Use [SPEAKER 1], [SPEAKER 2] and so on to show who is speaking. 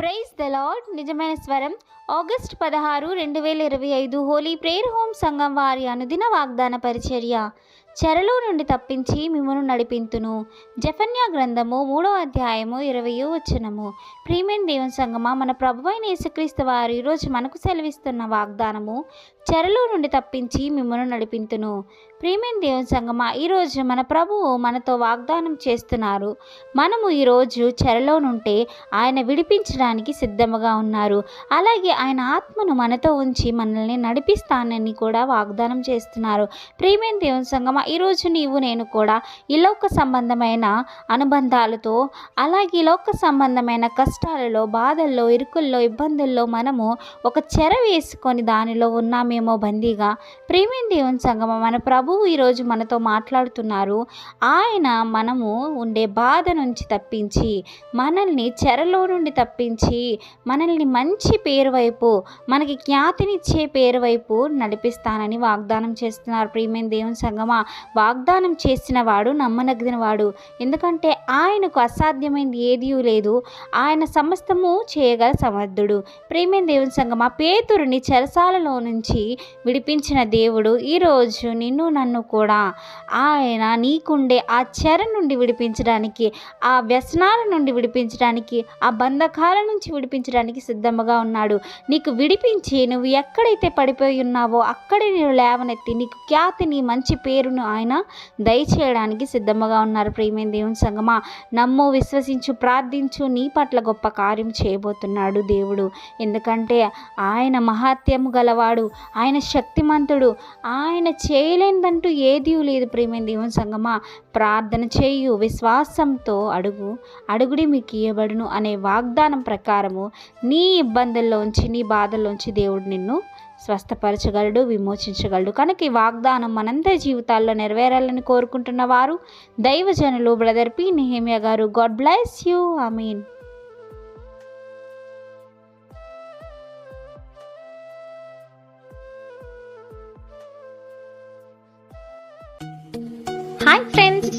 [SPEAKER 1] Praise the lord నిజమైన స్వరం. August పదహారు రెండు వేల ఇరవై ఐదు హోలీ ప్రేయర్ హోమ్ సంఘం వారి అనుదిన వాగ్దాన పరిచర్య. చెరలో నుండి తప్పించి మిమ్మను నడిపింతును. జఫన్యా గ్రంథము మూడో అధ్యాయము ఇరవయో వచనము. ప్రీమియం దేవుని సంగమా మన ప్రభువైన యేసుక్రీస్తు వారు ఈరోజు మనకు సెలవిస్తున్న వాగ్దానము చెరలో నుండి తప్పించి మిమ్మను నడిపింతును. ప్రీమియం దేవుని సంగమా ఈరోజు మన ప్రభువు మనతో వాగ్దానం చేస్తున్నారు. మనము ఈరోజు చెరలో నుంటే ఆయన విడిపించడానికి సిద్ధముగా ఉన్నారు. అలాగే ఆయన ఆత్మను మనతో ఉంచి మనల్ని నడిపిస్తానని కూడా వాగ్దానం చేస్తున్నారు. ప్రేమైన దేవుని సంగమ ఈరోజు నీవు నేను కూడా ఈ లోక సంబంధమైన అనుబంధాలతో అలాగే ఇలోక సంబంధమైన కష్టాలలో బాధల్లో ఇరుకుల్లో ఇబ్బందుల్లో మనము ఒక చెర వేసుకొని దానిలో ఉన్నామేమో బందీగా. ప్రేమైన దేవుని సంగమ మన ప్రభువు ఈరోజు మనతో మాట్లాడుతున్నారు. ఆయన మనము ఉండే బాధ నుంచి తప్పించి మనల్ని చెరలో నుండి తప్పించి మనల్ని మంచి పేరు వైపు మనకి ఖ్యాతినిచ్చే పేరు వైపు నడిపిస్తానని వాగ్దానం చేస్తున్నారు. ప్రియమైన దేవుని సంగమా వాగ్దానం చేసిన వాడు నమ్మనగిన వాడు. ఎందుకంటే ఆయనకు అసాధ్యమైనది ఏదీ లేదు. ఆయన సమస్తము చేయగల సమర్థుడు. ప్రియమైన దేవుని సంగమా పేతురుని చెరసాలలో నుంచి విడిపించిన దేవుడు ఈరోజు నిన్ను నన్ను కూడా ఆయన నీకుండే ఆ చెర నుండి విడిపించడానికి ఆ వ్యసనాల నుండి విడిపించడానికి ఆ బంధకాల నుంచి విడిపించడానికి సిద్ధముగా ఉన్నాడు. నీకు విడిపించి నువ్వు ఎక్కడైతే పడిపోయి ఉన్నావో అక్కడే నేను లేవనెత్తి నీకు ఖ్యాతిని మంచి పేరును ఆయన దయచేయడానికి సిద్ధముగా ఉన్నారు. ప్రియమైన దేవుని సంగమా నమ్ము విశ్వసించు ప్రార్థించు నీ పట్ల గొప్ప కార్యం చేయబోతున్నాడు దేవుడు. ఎందుకంటే ఆయన మహాత్యము గలవాడు ఆయన శక్తిమంతుడు ఆయన చేయలేనిదంటూ ఏదీ లేదు. ప్రియమైన దేవుని సంగమా ప్రార్థన చేయు విశ్వాసంతో అడుగు అడుగుడి మీకు ఇవ్వబడును అనే వాగ్దానం ప్రకారము నీ ఇబ్బందుల్లోంచి నీ బాధల్లోంచి దేవుడు నిన్ను స్వస్థపరచగలడు విమోచించగలడు. కనుక ఈ వాగ్దానం మనందరి జీవితాల్లో నెరవేరాలని కోరుకుంటున్న వారు దైవజనులు బ్రదర్ పి. నెహేమియా గారు. God bless you. I mean
[SPEAKER 2] hi friends.